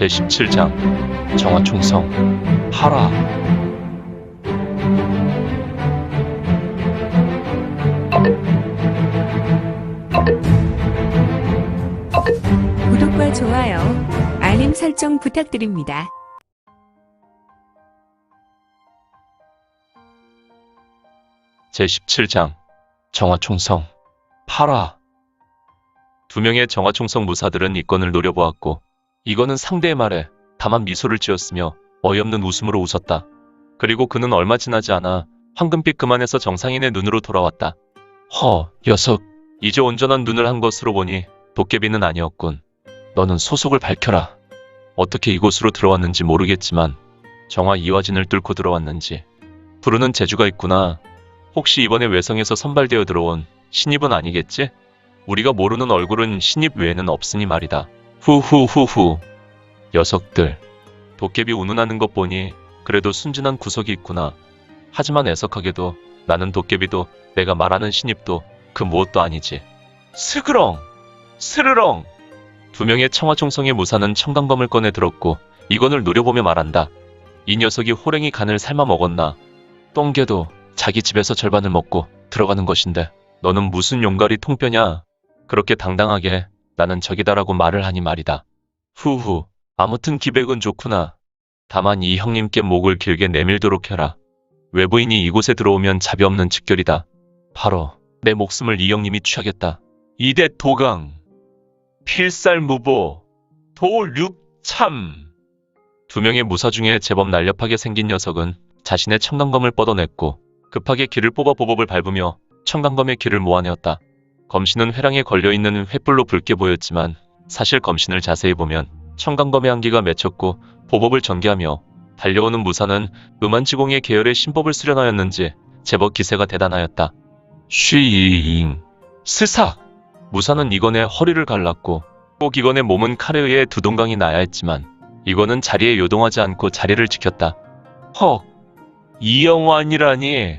제17장 정화총성 하라 구독과 좋아요, 알림 설정 부탁드립니다. 제17장 정화총성 파라 두 명의 정화총성 무사들은 이건을 노려보았고 이거는 상대의 말에 다만 미소를 지었으며 어이없는 웃음으로 웃었다. 그리고 그는 얼마 지나지 않아 황금빛 그만에서 정상인의 눈으로 돌아왔다. 허, 녀석. 이제 온전한 눈을 한 것으로 보니 도깨비는 아니었군. 너는 소속을 밝혀라. 어떻게 이곳으로 들어왔는지 모르겠지만 정화 이화진을 뚫고 들어왔는지 부르는 재주가 있구나. 혹시 이번에 외성에서 선발되어 들어온 신입은 아니겠지? 우리가 모르는 얼굴은 신입 외에는 없으니 말이다. 후후후후. 녀석들. 도깨비 운운하는 것 보니 그래도 순진한 구석이 있구나. 하지만 애석하게도 나는 도깨비도 내가 말하는 신입도 그 무엇도 아니지. 스그렁! 스르렁! 두 명의 청화총성의 무사는 청강검을 꺼내 들었고 이건을 노려보며 말한다. 이 녀석이 호랭이 간을 삶아 먹었나? 똥개도 자기 집에서 절반을 먹고 들어가는 것인데 너는 무슨 용가리 통뼈냐? 그렇게 당당하게 나는 적이다라고 말을 하니 말이다. 후후 아무튼 기백은 좋구나. 다만 이 형님께 목을 길게 내밀도록 해라. 외부인이 이곳에 들어오면 자비 없는 직결이다. 바로 내 목숨을 이 형님이 취하겠다. 이대 도강 필살무보 도륙참 두 명의 무사 중에 제법 날렵하게 생긴 녀석은 자신의 청강검을 뻗어냈고 급하게 길을 뽑아 보법을 밟으며 청강검의 길을 모아내었다. 검신은 회랑에 걸려있는 횃불로 붉게 보였지만 사실 검신을 자세히 보면 청강검의 한기가 맺혔고 보법을 전개하며 달려오는 무사는 음한지공의 계열의 신법을 수련하였는지 제법 기세가 대단하였다. 쉬잉 스삭 무사는 이건의 허리를 갈랐고 꼭 이건의 몸은 칼에 의해 두동강이 나야 했지만 이건은 자리에 요동하지 않고 자리를 지켰다. 헉 이영환이라니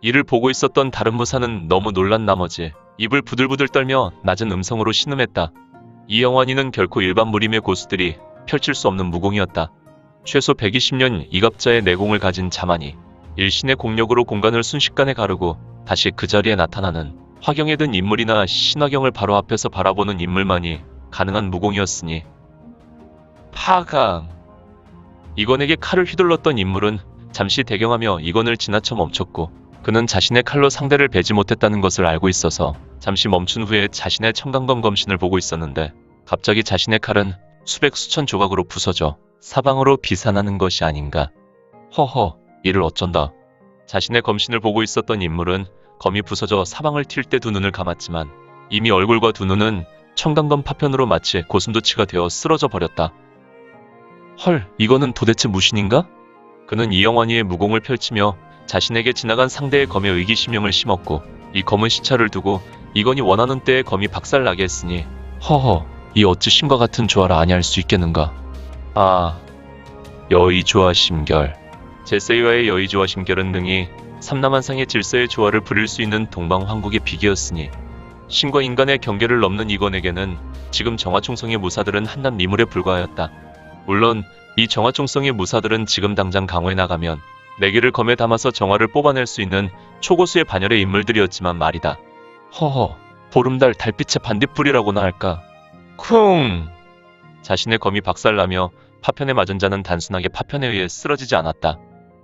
이를 보고 있었던 다른 무사는 너무 놀란 나머지 입을 부들부들 떨며 낮은 음성으로 신음했다. 이영환이는 결코 일반 무림의 고수들이 펼칠 수 없는 무공이었다. 최소 120년 이갑자의 내공을 가진 자만이 일신의 공력으로 공간을 순식간에 가르고 다시 그 자리에 나타나는 화경에 든 인물이나 신화경을 바로 앞에서 바라보는 인물만이 가능한 무공이었으니 파강 이건에게 칼을 휘둘렀던 인물은 잠시 대경하며 이건을 지나쳐 멈췄고 그는 자신의 칼로 상대를 베지 못했다는 것을 알고 있어서 잠시 멈춘 후에 자신의 청강검 검신을 보고 있었는데 갑자기 자신의 칼은 수백 수천 조각으로 부서져 사방으로 비산하는 것이 아닌가. 허허, 이를 어쩐다. 자신의 검신을 보고 있었던 인물은 검이 부서져 사방을 튈 때 두 눈을 감았지만 이미 얼굴과 두 눈은 청강검 파편으로 마치 고슴도치가 되어 쓰러져 버렸다. 헐, 이거는 도대체 무신인가? 그는 이영환이의 무공을 펼치며 자신에게 지나간 상대의 검에 의기심령을 심었고 이 검은 시차를 두고 이건이 원하는 때에 검이 박살나게 했으니 허허 이 어찌 신과 같은 조화를 아니할 수 있겠는가 아 여의 조화 심결 제세이와의 여의 조화 심결은 능히 삼남한상의 질서의 조화를 부릴 수 있는 동방왕국의 비기였으니 신과 인간의 경계를 넘는 이건에게는 지금 정화총성의 무사들은 한낱 미물에 불과하였다. 물론 이 정화총성의 무사들은 지금 당장 강화에 나가면 내기를 검에 담아서 정화를 뽑아낼 수 있는 초고수의 반열의 인물들이었지만 말이다. 허허, 보름달 달빛의 반딧불이라고나 할까. 쿵! 자신의 검이 박살나며 파편에 맞은 자는 단순하게 파편에 의해 쓰러지지 않았다.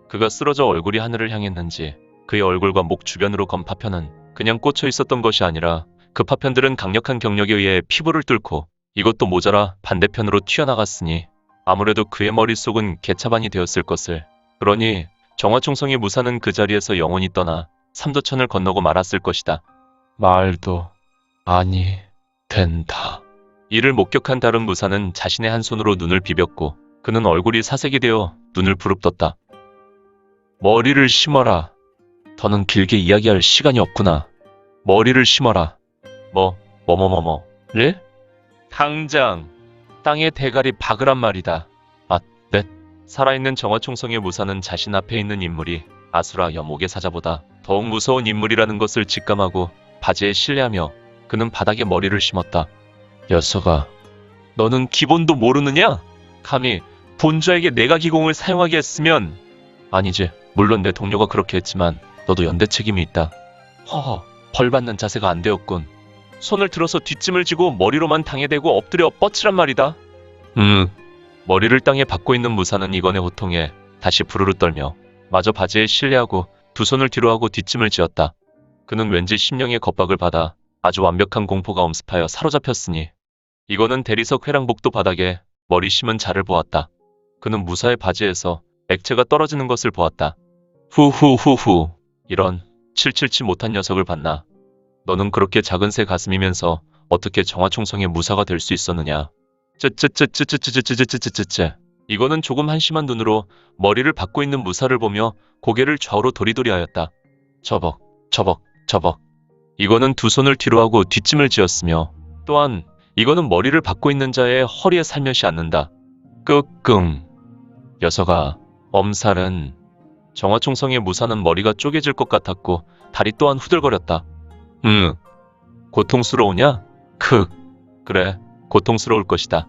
그가 쓰러져 얼굴이 하늘을 향했는지 그의 얼굴과 목 주변으로 검 파편은 그냥 꽂혀 있었던 것이 아니라 그 파편들은 강력한 경력에 의해 피부를 뚫고 이것도 모자라 반대편으로 튀어나갔으니 아무래도 그의 머릿속은 개차반이 되었을 것을. 그러니 정화총성의 무사는 그 자리에서 영원히 떠나 삼도천을 건너고 말았을 것이다. 말도 아니 된다. 이를 목격한 다른 무사는 자신의 한 손으로 눈을 비볐고 그는 얼굴이 사색이 되어 눈을 부릅떴다. 머리를 심어라. 더는 길게 이야기할 시간이 없구나. 머리를 심어라. 뭐, 뭐뭐뭐뭐를? 당장 땅에 대가리 박으란 말이다. 아, 네. 살아있는 정화총성의 무사는 자신 앞에 있는 인물이 아수라 여목의 사자보다 더욱 무서운 인물이라는 것을 직감하고 바지에 신뢰하며 그는 바닥에 머리를 심었다. 녀석아, 너는 기본도 모르느냐? 감히 본좌에게 내가 기공을 사용하게 했으면 아니지. 물론 내 동료가 그렇게 했지만 너도 연대 책임이 있다. 허허, 벌 받는 자세가 안 되었군. 손을 들어서 뒷짐을 지고 머리로만 당에 대고 엎드려 뻗치란 말이다. 음, 머리를 땅에 박고 있는 무사는 이건의 호통에 다시 부르르 떨며 마저 바지에 실내하고 두 손을 뒤로 하고 뒷짐을 지었다. 그는 왠지 심령의 겁박을 받아 아주 완벽한 공포가 엄습하여 사로잡혔으니 이거는 대리석 회랑복도 바닥에 머리 심은 자를 보았다. 그는 무사의 바지에서 액체가 떨어지는 것을 보았다. 후후후후 이런 칠칠치 못한 녀석을 봤나. 너는 그렇게 작은 새 가슴이면서 어떻게 정화총성의 무사가 될 수 있었느냐. 쯔쯔쯔쯔쯔쯔쯔쯔쯔쯔쯔쯔 이거는 조금 한심한 눈으로 머리를 박고 있는 무사를 보며 고개를 좌우로 도리도리하였다. 저벅, 저벅, 저벅. 이거는 두 손을 뒤로 하고 뒷짐을 지었으며 또한 이거는 머리를 박고 있는 자의 허리에 살며시 앉는다. 끄끙. 녀석아, 엄살은 정화총성의 무사는 머리가 쪼개질 것 같았고 다리 또한 후들거렸다. 음, 고통스러우냐? 크. 그래, 고통스러울 것이다.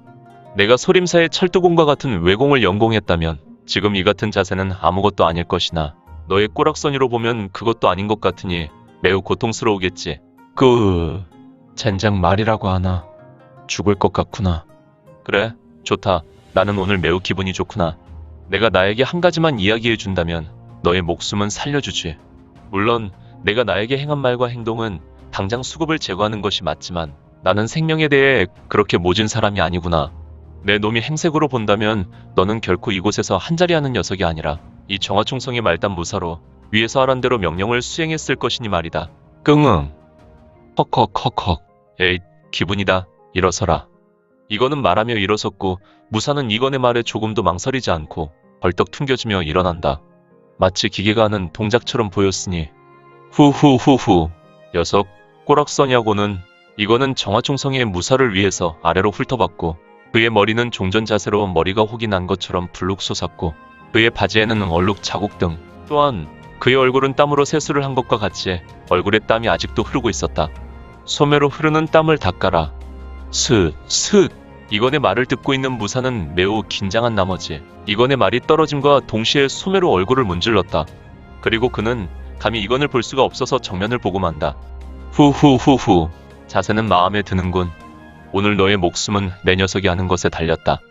내가 소림사의 철도공과 같은 외공을 연공했다면 지금 이 같은 자세는 아무것도 아닐 것이나 너의 꼬락서니로 보면 그것도 아닌 것 같으니 매우 고통스러우겠지. 그 젠장 말이라고 하나 죽을 것 같구나. 그래, 좋다. 나는 오늘 매우 기분이 좋구나. 내가 나에게 한 가지만 이야기해 준다면 너의 목숨은 살려주지. 물론 내가 나에게 행한 말과 행동은 당장 수급을 제거하는 것이 맞지만 나는 생명에 대해 그렇게 모진 사람이 아니구나. 내 놈이 행색으로 본다면 너는 결코 이곳에서 한자리 하는 녀석이 아니라 이 정화총성의 말단 무사로 위에서 하란 대로 명령을 수행했을 것이니 말이다. 끙응. 헉헉헉헉. 에잇, 기분이다. 일어서라. 이거는 말하며 일어섰고 무사는 이건의 말에 조금도 망설이지 않고 벌떡 퉁겨지며 일어난다. 마치 기계가 하는 동작처럼 보였으니 후후후후 녀석 꼬락서냐고는 이거는 정화총성의 무사를 위해서 아래로 훑어봤고 그의 머리는 종전 자세로 머리가 혹이 난 것처럼 불룩 솟았고 그의 바지에는 얼룩 자국 등 또한 그의 얼굴은 땀으로 세수를 한 것과 같이 얼굴에 땀이 아직도 흐르고 있었다. 소매로 흐르는 땀을 닦아라. 스, 스. 이건의 말을 듣고 있는 무사는 매우 긴장한 나머지 이건의 말이 떨어짐과 동시에 소매로 얼굴을 문질렀다. 그리고 그는 감히 이건을 볼 수가 없어서 정면을 보고 만다. 후후후후. 자세는 마음에 드는군. 오늘 너의 목숨은 내 녀석이 하는 것에 달렸다.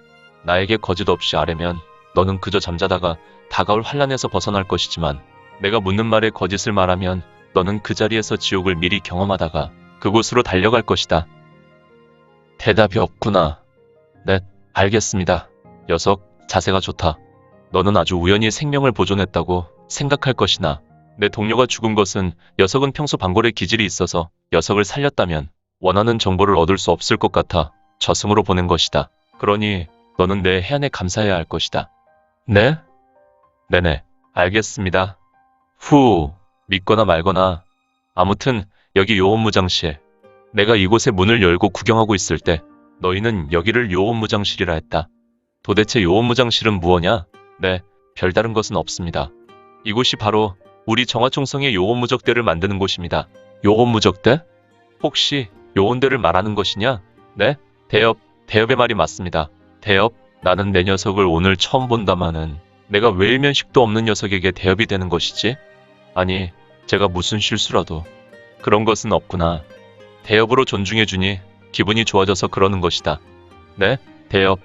나에게 거짓 없이 아뢰면 너는 그저 잠자다가 다가올 환란에서 벗어날 것이지만 내가 묻는 말에 거짓을 말하면 너는 그 자리에서 지옥을 미리 경험하다가 그곳으로 달려갈 것이다. 대답이 없구나. 네, 알겠습니다. 녀석, 자세가 좋다. 너는 아주 우연히 생명을 보존했다고 생각할 것이나 내 동료가 죽은 것은 녀석은 평소 방골에 기질이 있어서 녀석을 살렸다면 원하는 정보를 얻을 수 없을 것 같아 저승으로 보낸 것이다. 그러니 너는 내 해안에 감사해야 할 것이다. 네? 네네, 알겠습니다. 후, 믿거나 말거나. 아무튼 여기 요원무장실. 내가 이곳에 문을 열고 구경하고 있을 때 너희는 여기를 요원무장실이라 했다. 도대체 요원무장실은 무엇냐? 네, 별다른 것은 없습니다. 이곳이 바로 우리 정화총성의 요원무적대를 만드는 곳입니다. 요원무적대? 혹시 요원대를 말하는 것이냐? 네, 대엽, 대엽의 말이 맞습니다. 대엽, 나는 내 녀석을 오늘 처음 본다마는 내가 왜 일면식도 없는 녀석에게 대엽이 되는 것이지? 아니, 제가 무슨 실수라도 그런 것은 없구나. 대엽으로 존중해주니 기분이 좋아져서 그러는 것이다. 네, 대엽.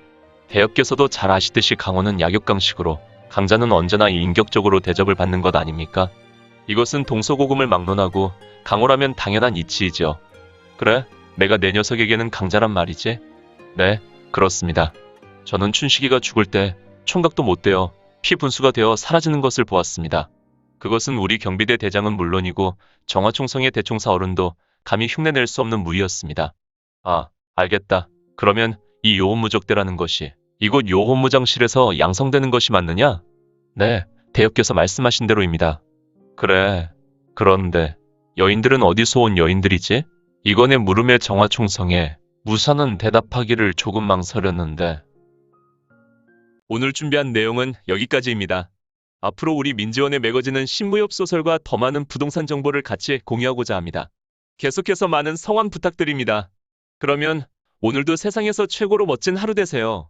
대엽께서도 잘 아시듯이 강호는 약육강식으로 강자는 언제나 인격적으로 대접을 받는 것 아닙니까? 이것은 동서고금을 막론하고 강호라면 당연한 이치이죠. 그래, 내가 내 녀석에게는 강자란 말이지? 네, 그렇습니다. 저는 춘식이가 죽을 때 총각도 못 되어 피 분수가 되어 사라지는 것을 보았습니다. 그것은 우리 경비대 대장은 물론이고 정화총성의 대총사 어른도 감히 흉내낼 수 없는 무리였습니다. 아, 알겠다. 그러면 이 요원무적대라는 것이 이곳 요원무장실에서 양성되는 것이 맞느냐? 네, 대엽께서 말씀하신 대로입니다. 그래. 그런데 여인들은 어디서 온 여인들이지? 이건의 물음에 정화총성에 무사는 대답하기를 조금 망설였는데 오늘 준비한 내용은 여기까지입니다. 앞으로 우리 민지원에 매거지는 신무협 소설과 더 많은 부동산 정보를 같이 공유하고자 합니다. 계속해서 많은 성원 부탁드립니다. 그러면 오늘도 세상에서 최고로 멋진 하루 되세요.